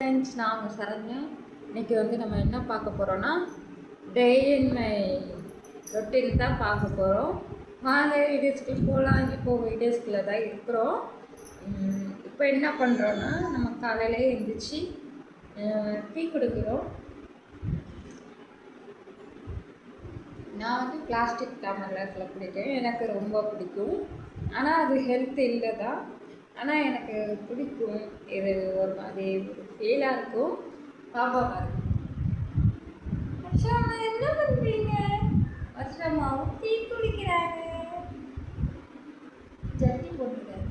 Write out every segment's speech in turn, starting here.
Friends நாங்கள் சரண்யா. இன்றைக்கி வந்து நம்ம என்ன பார்க்க போகிறோன்னா டே இன் மை ரொட்டீன் தான் பார்க்க போகிறோம் வாங்க வீடியோஸ்க்கு போகலாம். இப்போ வீடியோஸ்குள்ளே தான் இருக்கிறோம். இப்போ என்ன பண்ணுறோன்னா நம்ம காலையிலே எழுந்திரிச்சு டீ கொடுக்குறோம். நான் வந்து பிளாஸ்டிக் டம்ளரில் குடிக்கிறேன் எனக்கு ரொம்ப பிடிக்கும். ஆனால் அது ஹெல்த் இல்லை தான் ஆனால் எனக்கு பிடிக்கும். இது ஒரு மாதிரி ஃபெயிலாக இருக்கும் பாப்பா பாரு என்ன பண்ணுறீங்க வருஷமாவும் டீ குடிக்கிறாங்க. ஜட்டி போட்டுருக்காரு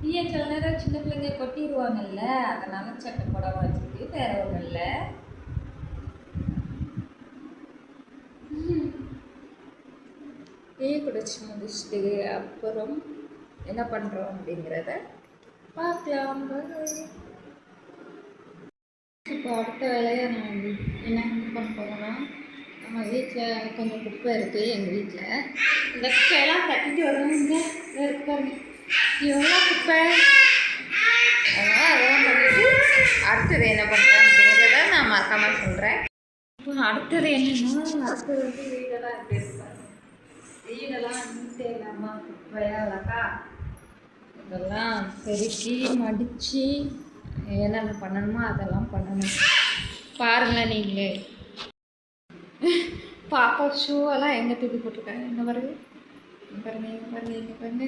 டீயை சில நேரம் சின்ன பிள்ளைங்க கொட்டிடுவாங்கல்ல அதனால சட்டை போடாம வச்சுட்டு வேற ஒன்றும் இல்லை. டீ குடிச்சு முடிச்சுட்டு அப்புறம் என்ன பண்ணுறோம் அப்படிங்கிறத பார்க்கலாம் இப்போ அடுத்த வேலையை நான் என்ன பண்ண போகிறேன்னா நம்ம வீட்டில் கொஞ்சம் குப்பை இருக்குது எங்கள் வீட்டில் இந்த குப்பையெல்லாம் கட்டிட்டு வரணும் இங்கே இருப்பாங்க எவ்வளோ குப்பை அதனால் அதெல்லாம் பண்ணிட்டு அடுத்தது என்ன பண்ணுறேன் அப்படிங்கிறத நான் மறக்காமல் சொல்கிறேன் இப்போ அடுத்தது என்னன்னா அடுத்தது வந்து வீடெல்லாம் எப்படி வீடெல்லாம் நீட்டே இல்லாமல் குப்பையாக அழகா இதெல்லாம் பெருக்கி மடித்து என்னென்ன பண்ணணுமோ அதெல்லாம் பண்ணணும். பாருங்கள் நீங்களே. பாப்பா ஷூவெல்லாம் எங்கே தூக்கி போட்டிருக்காங்க? என்ன பாருங்க. இங்க பாருங்க இங்கே பாருங்க இங்கே பாருங்க.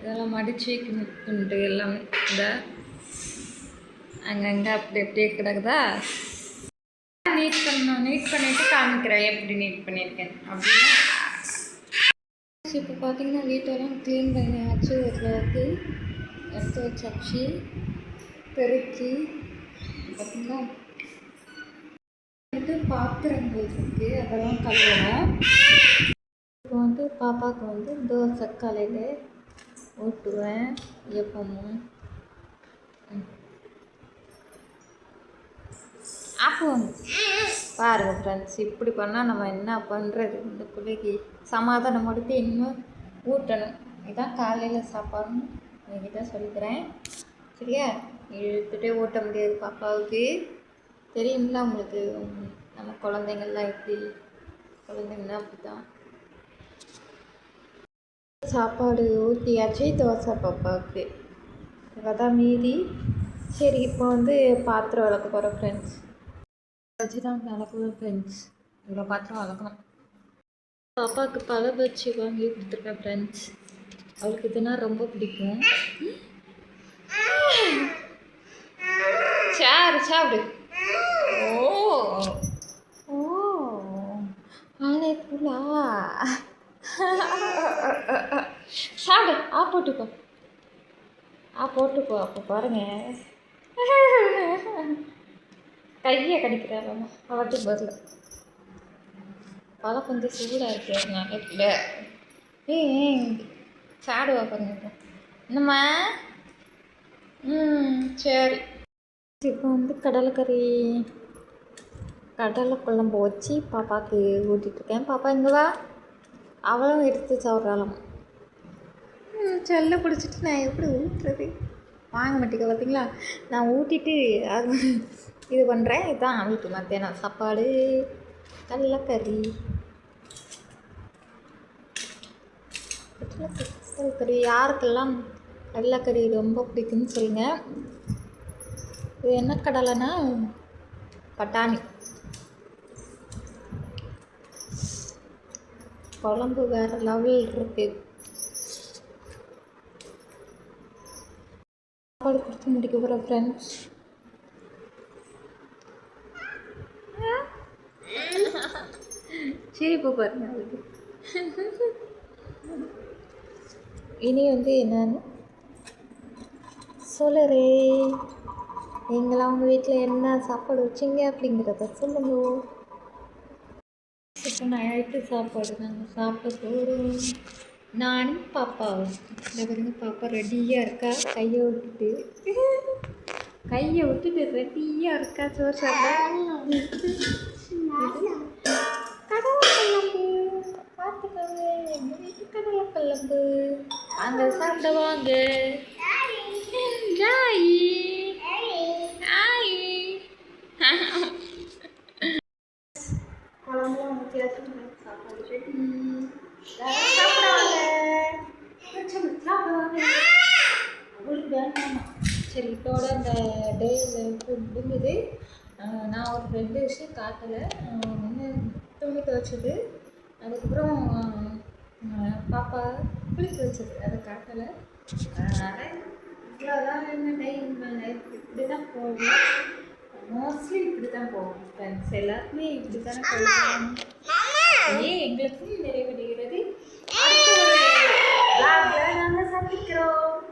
இதெல்லாம் மடித்து வைக்கணும் எல்லாமே. இந்த அங்கங்கே அப்படி அப்படியே கிடக்குதா? நீட் பண்ணணும் நீட் பண்ணிவிட்டு காமிக்கிறேன். எப்படி நீட் பண்ணியிருக்கேன் அப்படின்னா இப்போ பார்த்தீங்கன்னா வீட்டெல்லாம் க்ளீன் பண்ணியாச்சு. ஓரளவுக்கு எடுத்து வச்சாச்சு பெருக்கி பார்த்தீங்களா வந்து பாத்திரங்கள் இருக்குது அதெல்லாம் கழுவணும் இப்போ வந்து பாப்பாவுக்கு வந்து தோசை காலையில் ஊட்டுவேன் எப்பவும் ம். பாருங்கள் வந்து. பாருங்க ஃப்ரெண்ட்ஸ் இப்படி பண்ணால் நம்ம என்ன பண்ணுறது இந்த பிள்ளைக்கு சமாதானம் கொடுத்து இன்னும் ஊட்டணும். இதான் காலையில் சாப்பாடுன்னு என்கிட்ட சொல்லிக்கிறேன். சரியா? இழுத்துட்டே ஊட்ட முடியாது பாப்பாவுக்கு. தெரியும்ல உங்களுக்கு நம்ம குழந்தைங்கள்லாம் எப்படி? குழந்தைங்கன்னா அப்படி தான் சாப்பாடு ஊற்றியாச்சு தோசை பாப்பாவுக்கு. அதான் மீதி. சரி இப்போ வந்து பாத்திரம் வளர்க்க போகிறோம் ஃப்ரெண்ட்ஸ் வச்சு தான் ஃப்ரெண்ட்ஸ் இவ்வளோ பாத்திரம் வளர்க்கணும். பாப்பாவுக்கு பல பஜ்ஜி வாங்கி கொடுத்துருக்கேன் ஃப்ரெண்ட்ஸ் அவளுக்கு இதுனா ரொம்ப பிடிக்கும். சாரு சாப்பிடு ஓ. ஓ. ஆளே புலா. சாப்பிடு ஆ போட்டுக்கோ. ஆ போட்டுக்கோ. அப்போ பாருங்க. கையை கடிக்கிறாராமா அவட்டுக்கு பதில் பழம் கொஞ்சம் சூடாக இருக்கு. அதனால இல்லை ஏய் சாடுவா பாருங்க என்னம்மா? ம் சரி. இப்போ வந்து கடலைக்கறி கடலை குழம்பு வச்சு பாப்பாவுக்கு ஊட்டிகிட்ருக்கேன் பாப்பா இங்கே வா. அவளும் எடுத்து சாப்பிட்றாளாம். செல்ல பிடிச்சிட்டு நான் எப்படி ஊட்டுறது? வாங்க மாட்டேங்க பார்த்தீங்களா நான் ஊட்டிட்டு அது இது பண்ணுறேன் இதுதான் வீட்டு மத்தியானம். சாப்பாடு கடலக்கறி. கடலக்கறி யாருக்கெல்லாம் கடலக்கறி ரொம்ப பிடிக்கும்னு சொல்லுங்கள் இது என்ன கடலைன்னா பட்டாணி. குழம்பு வேறு லெவல் இருக்கு. சாப்பாடு கொடுத்து முடிக்க போகிற ஃப்ரெண்ட்ஸ் சிரிப்பு பாருங்க அதுக்கு. இனி வந்து என்னன்னு? சொல்லுறே. நீங்களாம் உங்கள் வீட்டில் என்ன சாப்பாடு வச்சீங்க அப்படிங்கிறத சொல்லுங்க. இப்போ நைட்டு சாப்பாடு நாங்கள் சாப்பிட போகிறோம் நானும் பாப்பாவும். இந்த பாருங்க பாப்பா ரெடியாக இருக்கா? கையை விட்டுட்டு. கையை விட்டுட்டு ரெடியாக இருக்கா? சோறு சாப்பிட? வல்லம்பு அங்க சாப்பிட வாங்க. குழம்புலாம் வித்தியாசம் சாப்பாடு சரி இதோட அந்த டே முடிஞ்சது. நான் ஒரு ரெண்டு விஷயம் காட்டலை. ஒன்று துணி துவைச்சது. அதுக்கப்புறம் புளிக்க வச்சது அதை காட்டலை. அதனால் இவ்வளோதான் என்ன டைம் இப்படி தான் போகும். மோஸ்ட்லி இப்படி தான் போகும் ஃப்ரெண்ட்ஸ் எல்லாருமே இப்படி தானே போகும் ஏன் எங்களுக்கும் நிறைவடைகிறது. அடுத்த ஒரு நாங்கள் சந்திக்கிறோம்.